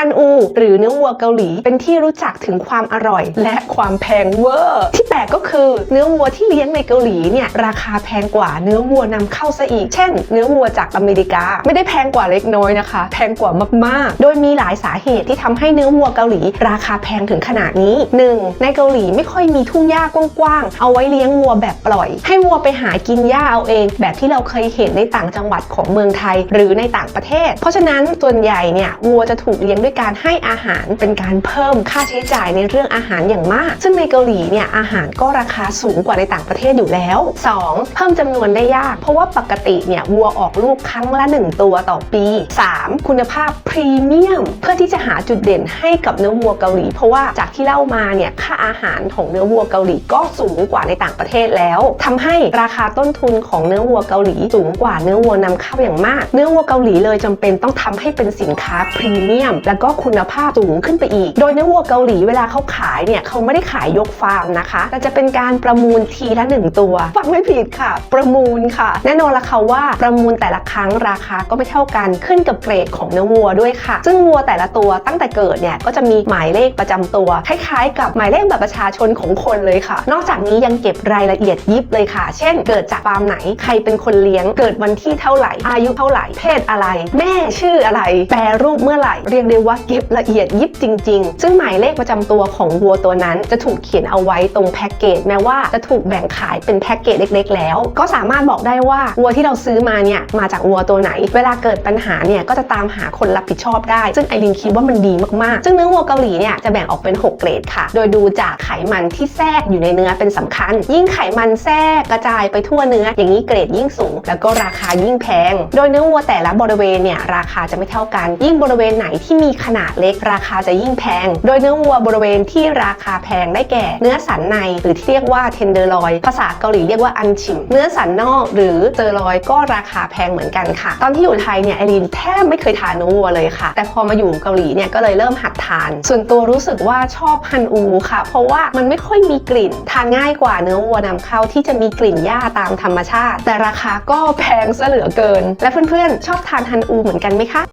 ฮันอู หรือเนื้อวัวเกาหลี เป็นที่รู้จักถึงความอร่อย และความแพงเวอร์ ที่แปลกก็คือเนื้อวัวที่เลี้ยงในเกาหลีเนี่ยราคาแพงกว่าเนื้อวัวนำเข้าซะอีก เช่น เนื้อวัวจากอเมริกา ไม่ได้แพงกว่าเล็กน้อยนะคะ แพงกว่ามากๆ โดยมีหลายสาเหตุที่ทำให้เนื้อวัวเกาหลี ราคาแพงถึงขนาดนี้ 1. ในเกาหลีไม่ค่อยมีทุ่งหญ้ากว้างๆเอาไว้เลี้ยงวัวแบบปล่อย ให้วัวไปหากินหญ้าเอาเอง แบบที่เราเคยเห็นในต่างจังหวัดของเมืองไทย หรือในต่างประเทศ เพราะฉะนั้นส่วนใหญ่เนี่ยวัวจะถูกเลี้ยงด้วยการให้อาหารเป็นการเพิ่มค่าใช้จ่ายในเรื่องอาหารอย่างมาก ซึ่งในเกาหลีเนี่ยอาหารก็ราคาสูงกว่าในต่างประเทศอยู่แล้ว 2. เพิ่มจำนวนได้ยาก เพราะว่าปกติเนี่ยวัวออกลูกครั้งละ 1 ตัวต่อปี 3. คุณภาพพรีเมียม เพื่อที่จะหาจุดเด่นให้กับเนื้อวัวเกาหลี เพราะว่าจากที่เล่ามาเนี่ยค่าอาหารของเนื้อวัวเกาหลีก็สูงกว่าในต่างประเทศแล้วทำให้ราคาต้นทุนของเนื้อวัวเกาหลีสูงกว่าเนื้อวัวนำเข้าอย่างมาก เนื้อวัวเกาหลีเลยจำเป็นต้องทำให้เป็นสินค้าพรีเมียมแล้วก็คุณภาพสูงขึ้นไปอีก โดยเนื้อวัวเกาหลีเวลาเขาขายเนี่ยเขาไม่ได้ขายยกฟาร์มนะคะแต่จะเป็นการประมูลทีละหนึ่งตัว ฟังไม่ผิดค่ะ ประมูลค่ะ แน่นอนละค่ะว่าประมูลแต่ละครั้งราคาก็ไม่เท่ากันขึ้นกับเกรดของเนื้อวัวด้วยค่ะ ซึ่งวัวแต่ละตัวตั้งแต่เกิดเนี่ยก็จะมีหมายเลขประจำตัวคล้ายๆ กับหมายเลขบัตรประชาชนของคนเลยค่ะ นอกจากนี้ยังเก็บรายละเอียดยิบเลยค่ะ เช่น เกิดจากฟาร์มไหนใครเป็นคนเลี้ยง เกิดวันที่เท่าไหร่ อายุเท่าไหร่เพศอะไร แม่ชื่ออะไร แปรรูปเมื่อไหร่เรียกได้ว่าเก็บละเอียดยิบจริง ๆ ซึ่งหมายเลขประจำตัวของวัวตัวนั้นจะถูกเขียนเอาไว้ตรงแพ็กเกจแม้ว่าจะถูกแบ่งขายเป็นแพ็กเกจเล็ก ๆ แล้ว ก็สามารถบอกได้ว่าวัวที่เราซื้อมาเนี่ยมาจากวัวตัวไหน เวลาเกิดปัญหาเนี่ยก็จะตามหาคนรับผิดชอบได้ ซึ่งไอรินคิดว่ามันดีมากๆ ซึ่งเนื้อวัวเกาหลีเนี่ยจะแบ่งออกเป็น 6 เกรดค่ะ โดยดูจากไขมันที่แทรกอยู่ในเนื้อเป็นสำคัญ ยิ่งไขมันแทรกกระจายไปทั่วเนื้อ อย่างนี้เกรดยิ่งสูง แล้วก็ราคายิ่งแพง โดยเนื้อวัวแต่ละบริเวณเนี่ยราคาจะไม่เท่ากัน ยิ่งบริเวณไหนที่มีขนาดเล็กราคาจะยิ่งแพง โดยเนื้อวัวบริเวณที่ราคาแพงได้แก่ เนื้อสันในหรือที่เรียกว่าเทนเดอร์ลอยภาษาเกาหลีเรียกว่าอันชิม เนื้อสันนอกหรือเจอรอยก็ราคาแพงเหมือนกันค่ะ ตอนที่อยู่ไทยเนี่ยไอรีนแทบไม่เคยทานเนื้อวัวเลยค่ะ แต่พอมาอยู่เกาหลีเนี่ยก็เลยเริ่มหัดทาน ส่วนตัวรู้สึกว่าชอบฮันอูค่ะ เพราะว่ามันไม่ค่อยมีกลิ่น ทานง่ายกว่าเนื้อวัวนำเข้าที่จะมีกลิ่นหญ้าตามธรรมชาติ แต่ราคาก็แพงซะเหลือเกิน และเพื่อนๆชอบทานฮันอูเหมือนกันไหมคะ